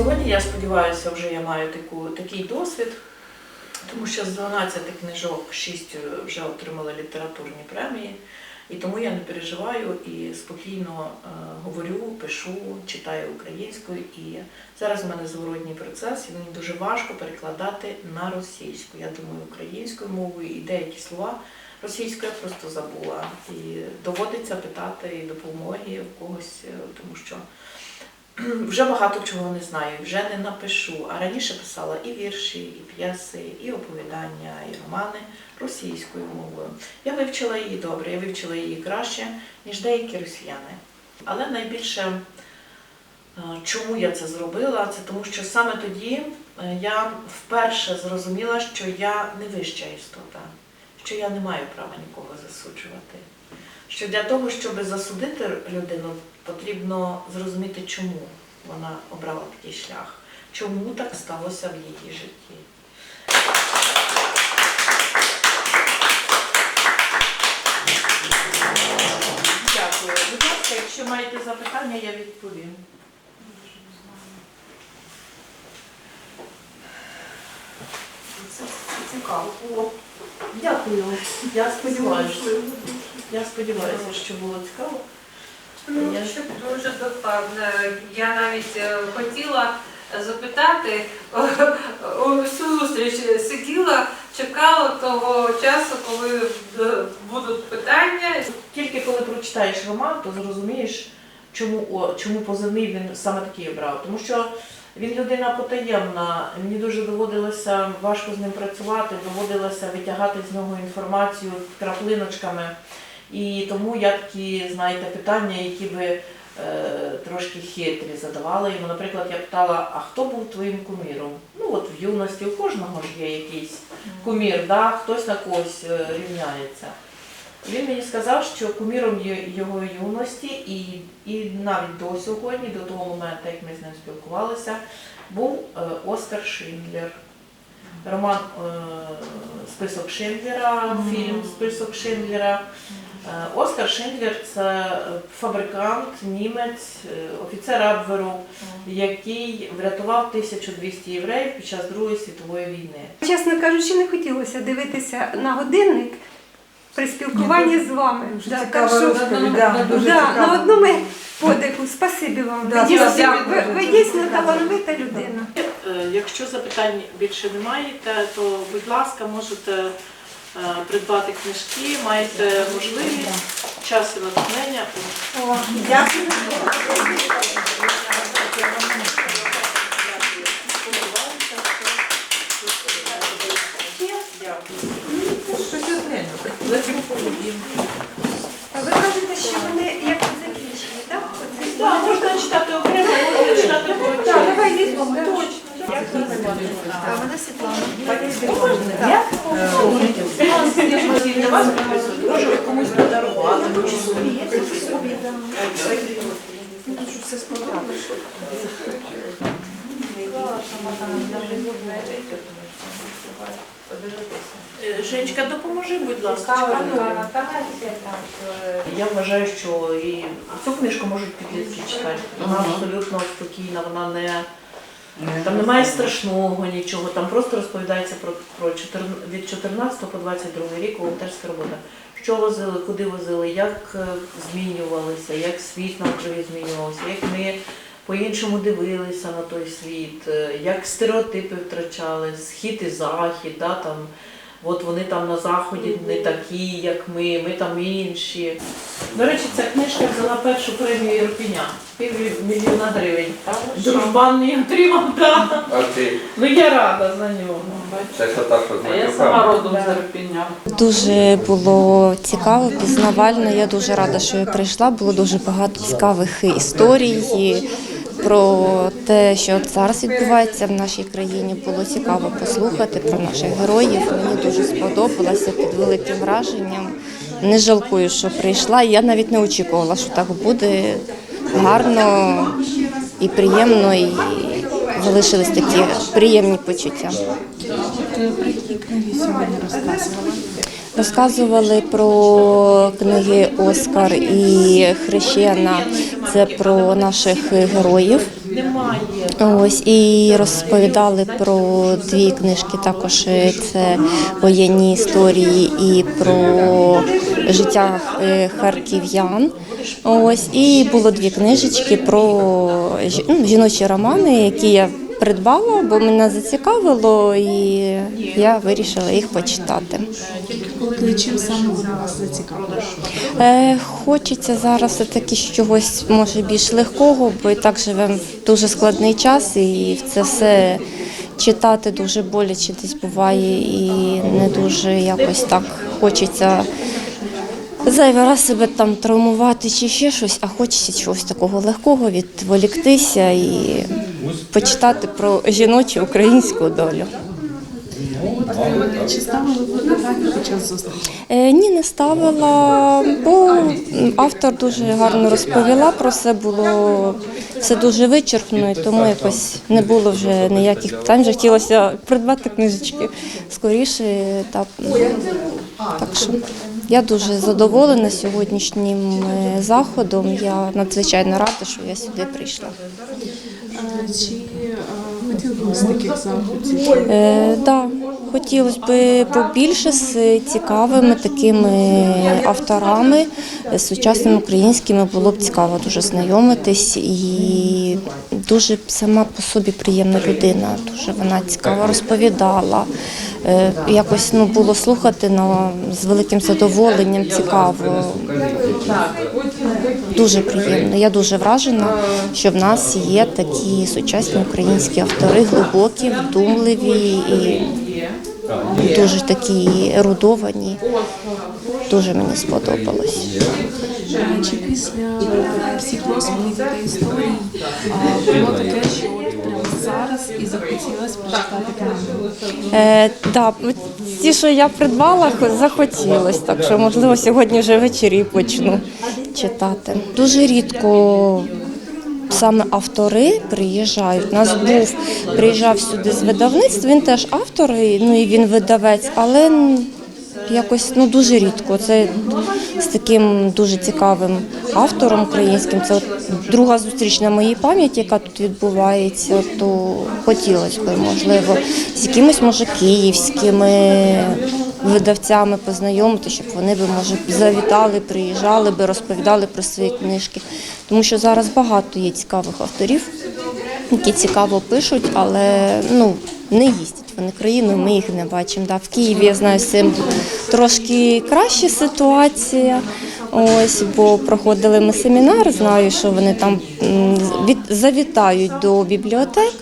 Сьогодні я сподіваюся, вже я маю таку, такий досвід, тому що з 12 книжок 6 вже отримали літературні премії. І тому я не переживаю і спокійно е, говорю, пишу, читаю українською. І зараз в мене зворотній процес, і мені дуже важко перекладати на російську. Я думаю українською мовою і деякі слова російською я просто забула. І доводиться питати і допомоги в когось, е, тому що вже багато чого не знаю, вже не напишу. А раніше писала і вірші, і п'єси, і оповідання, і романи російською мовою. Я вивчила її добре, я вивчила її краще, ніж деякі росіяни. Але найбільше, е, чому я це зробила, це тому, що саме тоді е, я вперше зрозуміла, що я не вища істота, що я не маю права нікого засуджувати. Що для того, щоб засудити людину, потрібно зрозуміти, чому вона обрала такий шлях, чому так сталося в її житті. Дякую. Будь ласка, якщо маєте запитання, я відповім. Це, це цікаво. О, Дякую. Я сподіваюся. Я сподіваюся, що було цікаво. Ну, Я- щоб дуже докладно. Я навіть е, хотіла запитати, усю зустріч сиділа, чекала того часу, коли е, будуть питання. Тільки коли прочитаєш роман, то зрозумієш, чому, о, чому позивний він саме такий обрав. Тому що він людина потаємна, мені дуже доводилося важко з ним працювати, доводилося витягати з нього інформацію краплиночками. І тому я такі, знаєте, питання, які би е, трошки хитрі задавала йому. Наприклад, я питала, а хто був твоїм куміром? Ну от в юності у кожного ж є якийсь кумір, да? хтось на когось е, рівняється. Він мені сказав, що куміром його юності і, і навіть до сьогодні, до того моменту, як ми з ним спілкувалися, був е, Оскар Шиндлер. Роман е, Список Шиндлера, фільм Список Шиндлера. Е, Оскар Шиндлер це фабрикант, німець, офіцер Абверу, який врятував 1200 євреїв під час Другої світової війни. Чесно кажучи, не хотілося дивитися на годинник при спілкуванні з вами. Дуже Да, цікава так що- розповідь, да, дуже Да, на одному подиху. Спасибі вам. Да, ви, дійсно, спасибі ви, дуже. ви дійсно талановита людина. Е, Якщо запитань більше не маєте, то будь ласка, можете е, придбати книжки, маєте можливість, час і натхнення. О, дякую. Щось одне. А ви кажете, що вони як закінчені, так? Оце- Так, можна читати окремо, можна читати по Так, давай візьмемо. да. Точно. Як це називається? А вона Світлана. Для вас підписують. Може ви комусь подарувати, чи собі. Е, Женечка, допоможи, будь ласка. Я вважаю, що і цю книжку можуть підлітки читати. Вона абсолютно спокійна, вона не там немає страшного нічого. Там просто розповідається про, про 14 від 14 по 22 рік волонтерська робота. Що возили, куди возили, як е, змінювалися, як світ навкруги змінювався, як ми по-іншому дивилися на той світ, е, як стереотипи втрачали, схід і захід, да, там, от вони там на заході не такі, як ми, ми там інші. До речі, ця книжка взяла першу премію Єрпіня, півмільйона гривень. Дружбан мій отримав, так. А ти? Ну я рада за нього. Це що так А я сама родом з Ірпеня. Дуже було цікаво, пізнавально. Я дуже рада, що я прийшла. Було дуже багато цікавих історій про те, що зараз відбувається в нашій країні. Було цікаво послухати про наших героїв. Мені дуже сподобалося під великим враженням. Не жалкую, що прийшла. Я навіть не очікувала, що так буде гарно і приємно, і залишились такі приємні почуття. Розказували про книги Оскар і Хрещена. Це про наших героїв. Ось і розповідали про дві книжки. Також це воєнні історії і про життя е, харків'ян. Ось і було дві книжечки про ну, жіночі романи, які я придбала, бо мене зацікавило, і я вирішила їх почитати. Коли чим саме вони вас зацікавили? Е, хочеться зараз все-таки чогось може більш легкого, бо і так живемо в дуже складний час, і це все читати дуже боляче десь буває, і не дуже якось так хочеться зайвий раз себе там травмувати чи ще щось, а хочеться чогось такого легкого, відволіктися і почитати про жіночу українську долю. Чи ставили ви фотографії під час зустрічі? Е, ні, не ставила, бо автор дуже гарно розповіла про це, було все дуже вичерпно, і тому якось не було вже ніяких питань. Вже хотілося придбати книжечки скоріше. Та, так що я дуже задоволена сьогоднішнім е, заходом. Я надзвичайно рада, що я сюди прийшла. Чи хотіли б таких заходів? Е, хотілося б побільше з цікавими такими авторами, сучасними українськими було б цікаво дуже знайомитись і дуже сама по собі приємна людина. Дуже вона цікаво розповідала. Е, Якось ну було слухати на з великим задоволенням, цікаво. Дуже приємно. Я дуже вражена, що в нас є такі сучасні українські автори, глибокі, вдумливі і дуже такі ерудовані. Дуже мені сподобалось. Чи після всіх розповідей було таке, що зараз і захотілося прочитати книгу? Е, да, ті, що я придбала, хо- захотілось, так що можливо сьогодні вже ввечері почну читати. Дуже рідко саме автори приїжджають. Нас був приїжджав сюди з видавництва. Він теж автор, ну і він видавець, але якось ну дуже рідко. Це з таким дуже цікавим автором українським. Це от друга зустріч на моїй пам'яті, яка тут відбувається. То хотілося б, можливо, з якимись може київськими видавцями познайомити, щоб вони би може завітали, приїжджали би, розповідали про свої книжки. Тому що зараз багато є цікавих авторів, які цікаво пишуть, але ну не їздять вони країною, ми їх не бачимо. Да. В Києві я знаю з цим трошки краща ситуація. Ось, бо проходили ми семінар, знаю, що вони там завітають до бібліотек,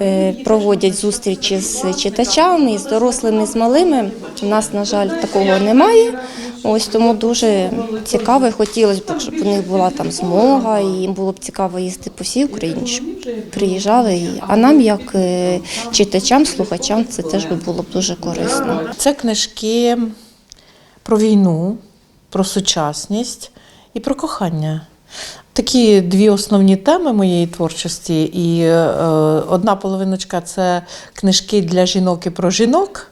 е, проводять зустрічі з читачами, з дорослими, з малими. У нас, на жаль, такого немає. Ось тому дуже цікаво і хотілося б, щоб у них була там змога, і їм було б цікаво їсти по всій Україні, щоб приїжджали. А нам, як е, читачам, слухачам, це теж би було б дуже корисно. Це книжки про війну, про сучасність і про кохання. Такі дві основні теми моєї творчості. І е, одна половиночка це книжки для жінок і про жінок.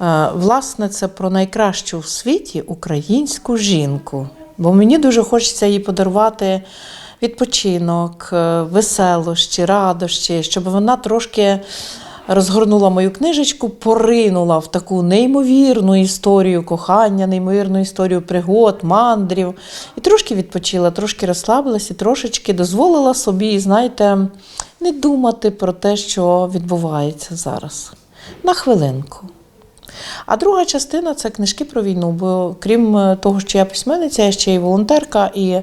Е, власне, це про найкращу в світі українську жінку. Бо мені дуже хочеться їй подарувати відпочинок, е, веселощі, радощі, щоб вона трошки розгорнула мою книжечку, поринула в таку неймовірну історію кохання, неймовірну історію пригод, мандрів. І трошки відпочила, трошки розслабилась і трошечки дозволила собі, знаєте, не думати про те, що відбувається зараз. На хвилинку. А друга частина це книжки про війну. Бо крім е, того, що я письменниця, я ще й волонтерка. І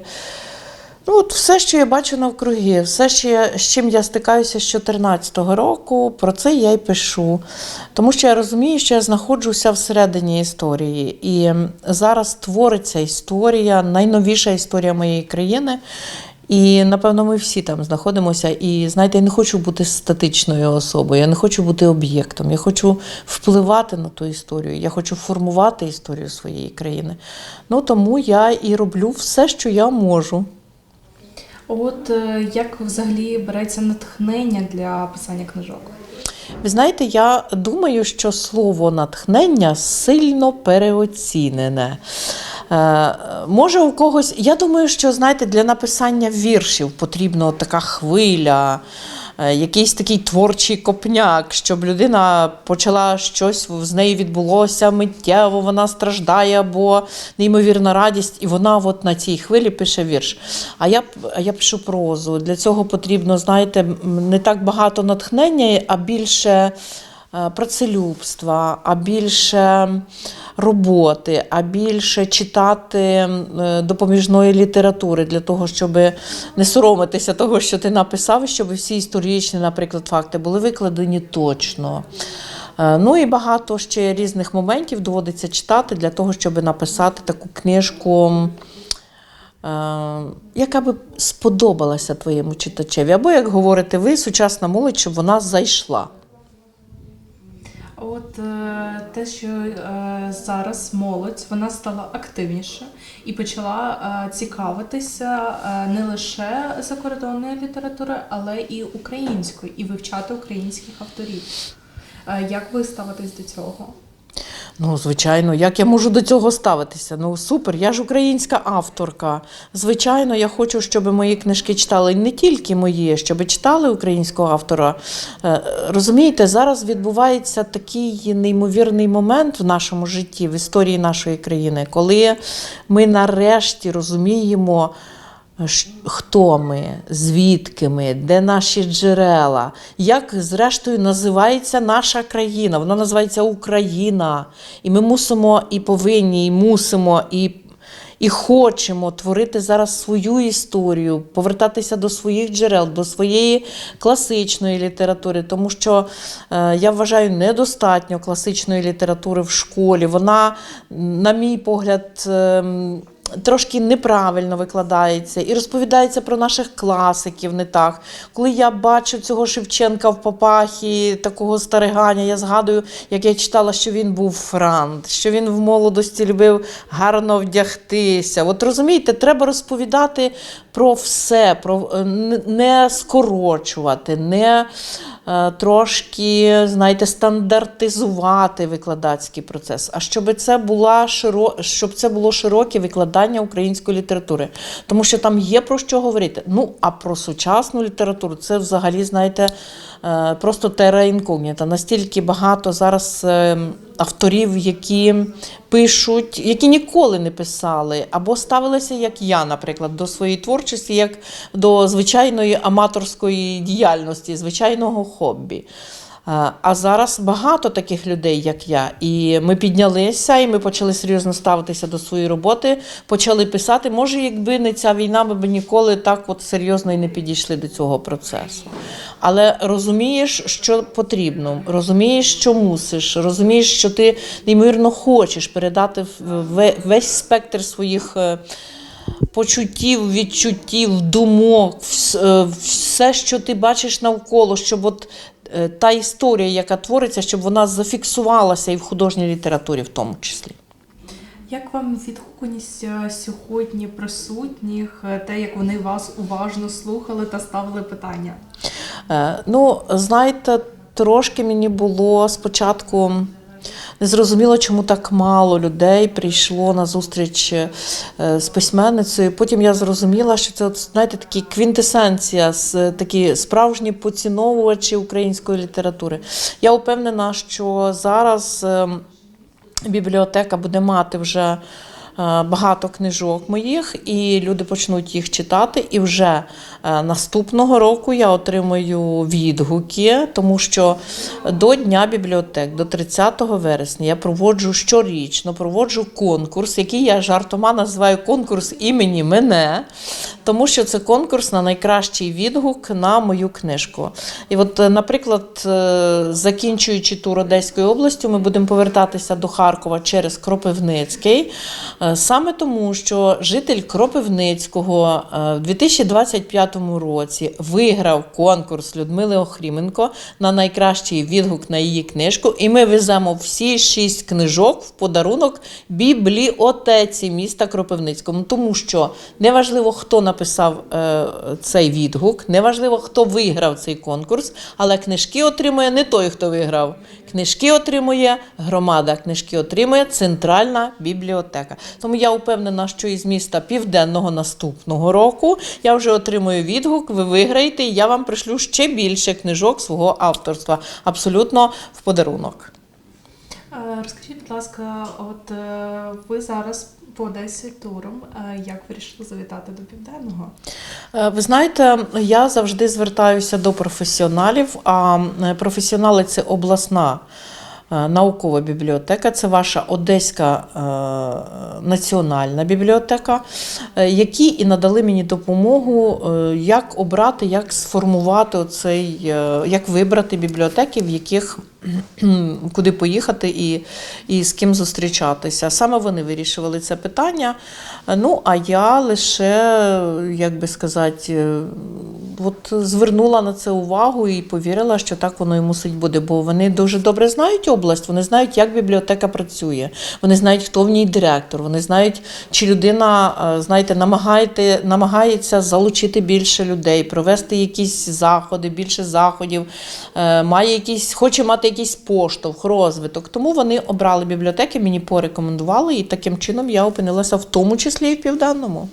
ну, от все, що я бачу навкруги, все, що я, з чим я стикаюся з 2014 року, про це я й пишу. Тому що я розумію, що я знаходжуся всередині історії. І зараз твориться історія, найновіша історія моєї країни. І напевно ми всі там знаходимося. І знаєте, я не хочу бути статичною особою, я не хочу бути об'єктом. Я хочу впливати на ту історію. Я хочу формувати історію своєї країни. Ну тому я і роблю все, що я можу. От е, як взагалі береться натхнення для писання книжок? Ви знаєте, я думаю, що слово натхнення сильно переоцінене. Е, може, у когось. Я думаю, що знаєте, для написання віршів потрібна така хвиля. Е, якийсь такий творчий копняк, щоб людина почала щось з нею відбулося миттєво, вона страждає або неймовірна радість, і вона от на цій хвилі пише вірш. А я, а я пишу прозу. Для цього потрібно, знаєте, не так багато натхнення, а більше працелюбства, а більше роботи, а більше читати е, допоміжної літератури для того, щоб не соромитися того, що ти написав, щоб всі історичні, наприклад, факти були викладені точно. Е, Ну і багато ще різних моментів доводиться читати для того, щоб написати таку книжку, е, яка би сподобалася твоєму читачеві. Або, як говорите ви, сучасна молодь, щоб вона зайшла. От е, те, що е, зараз молодь вона стала активніше і почала е, цікавитися не лише закордонною літературою, але і українською, і вивчати українських авторів. Як ви ставитесь до цього? Ну, звичайно, як я можу до цього ставитися? Ну, супер, я ж українська авторка. Звичайно, я хочу, щоб мої книжки читали не тільки мої, щоб читали українського автора. Е, Розумієте, зараз відбувається такий неймовірний момент в нашому житті, в історії нашої країни, коли ми нарешті розуміємо. Хто ми, звідки ми, де наші джерела, як зрештою називається наша країна? Вона називається Україна. І ми мусимо і повинні, і мусимо, і, і хочемо творити зараз свою історію, повертатися до своїх джерел, до своєї класичної літератури, тому що е, я вважаю недостатньо класичної літератури в школі. Вона, на мій погляд, ем, трошки неправильно викладається і розповідається про наших класиків не так. Коли я бачу цього Шевченка в папахі, такого старигання, я згадую, як я читала, що він був франт, що він в молодості любив гарно вдягтися. От розумієте, треба розповідати про все, про е, не скорочувати, не е, трошки, знаєте, стандартизувати викладацький процес, а щоб це була широ... щоб це було широке викладання української літератури. Тому що там є про що говорити. Ну, а про сучасну літературу це взагалі, знаєте, е, просто тера інкогніта. Настільки багато зараз е, авторів, які пишуть, які ніколи не писали, або ставилися, як я, наприклад, до своєї творчості, як до звичайної аматорської діяльності, звичайного хобі. А зараз багато таких людей, як я. І ми піднялися, і ми почали серйозно ставитися до своєї роботи, почали писати. Може, якби не ця війна, ми б ніколи так от серйозно і не підійшли до цього процесу. Але розумієш, що потрібно, розумієш, що мусиш, розумієш, що ти неймовірно хочеш передати весь спектр своїх. е, Почуттів, відчуттів, думок, е, все, що ти бачиш навколо, щоб от та історія, яка твориться, щоб вона зафіксувалася і в художній літературі в тому числі. Як вам відгуканість е, сьогодні присутніх, е, те, як вони вас уважно слухали та ставили питання? Е, Ну, знаєте, трошки мені було спочатку незрозуміло, чому так мало людей прийшло на зустріч е, з письменницею. Потім я зрозуміла, що це, знаєте, такі квінтесенція, такі справжні поціновувачі української літератури. Я впевнена, що зараз. ем, бібліотека буде мати вже е, багато книжок моїх, і люди почнуть їх читати. І вже е, наступного року я отримую відгуки, тому що до Дня бібліотек, до 30 вересня, я проводжу щорічно проводжу конкурс, який я жартома називаю конкурс імені мене, тому що це конкурс на найкращий відгук на мою книжку. І от, е, наприклад, е, закінчуючи тур Одеською областю, ми будемо повертатися до Харкова через Кропивницький. Е, Саме тому, що житель Кропивницького е, в 2025 році виграв конкурс Людмили Охріменко на найкращий відгук на її книжку, і ми веземо всі шість книжок в подарунок бібліотеці міста Кропивницького. Тому що неважливо, хто написав. написав е, цей відгук. Неважливо, хто виграв цей конкурс, але книжки отримує не той, хто виграв. Книжки отримує громада, книжки отримує центральна бібліотека. Тому я впевнена, що із міста південного наступного року я вже отримую відгук. Ви виграєте, і я вам пришлю ще більше книжок свого авторства. Абсолютно в подарунок. Е, Розкажіть, будь ласка, от е, ви зараз по Одесі туром. Е, Як вирішили завітати до південного? Ви знаєте, я завжди звертаюся до професіоналів, а професіонали це обласна. Е, Наукова бібліотека, це ваша Одеська е, національна бібліотека, е, які і надали мені допомогу, як обрати, як сформувати цей, як вибрати бібліотеки, в яких куди поїхати і, і з ким зустрічатися. Саме вони вирішували це питання. Ну, а я лише, як би сказати, от звернула на це увагу і повірила, що так воно і мусить бути. Бо вони дуже добре знають область, вони знають, як бібліотека працює, вони знають, хто в ній директор, вони знають, чи людина, е, знаєте, намагаєте, намагається залучити більше людей, провести якісь заходи, більше заходів, е, має якісь, хоче мати якийсь поштовх, розвиток. Тому вони обрали бібліотеки, мені порекомендували, і таким чином я опинилася в тому числі і в південному.